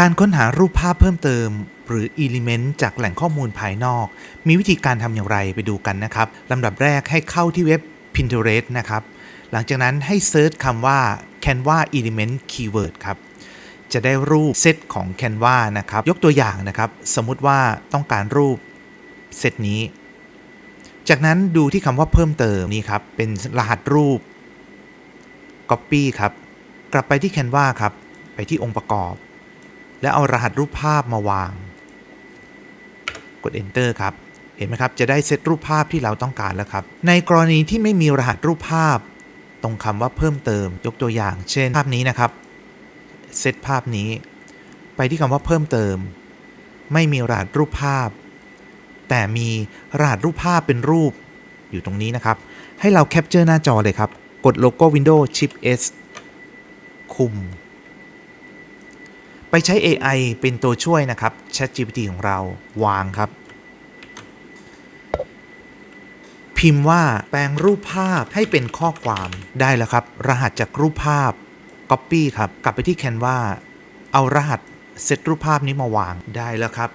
การค้นหารูปภาพเพิ่มเติม หรือ Element จากแหล่งข้อมูลภายนอก มีวิธีการทำอย่างไรไปดูกันนะครับลำดับแรกให้เข้าที่เว็บ Pinterest นะครับ หลังจากนั้นให้เซิร์ชคำว่า Canva Element Keyword ครับ จะได้รูปเซตของ Canva นะครับ ยกตัวอย่างนะครับ สมมุติว่าต้องการรูปเซตนี้ จากนั้นดูที่คำว่าเพิ่มเติมนี่ครับ เป็นรหัสรูป Copy ครับ กลับไปที่ Canva ครับ ไปที่องค์ประกอบ แล้วเอารหัสรูปภาพมาวาง กด Enter ครับ เห็นไหมครับ จะได้เซตรูปภาพที่เราต้องการแล้วครับ ในกรณีที่ไม่มีรหัสรูปภาพ ตรงคำว่าเพิ่มเติม ยกตัวอย่าง เช่น ภาพนี้นะครับ เซตภาพนี้ ไปที่คำว่าเพิ่มเติม ไม่มีรหัสรูปภาพ แต่มีรหัสรูปภาพเป็นรูปอยู่ตรงนี้นะครับ ให้เราแคปเจอร์หน้าจอเลยครับ กดโลโก้ Windows Shift S คุม ไปใช้ AI เป็นตัวช่วยนะครับ ChatGPT ของเราวางครับ พิมพ์ว่าแปลงรูปภาพให้เป็นข้อความได้แล้วครับ รหัสจากรูปภาพ Copy ครับ กลับไปที่ Canva เอารหัสเซตรูปภาพนี้มาวางได้แล้วครับ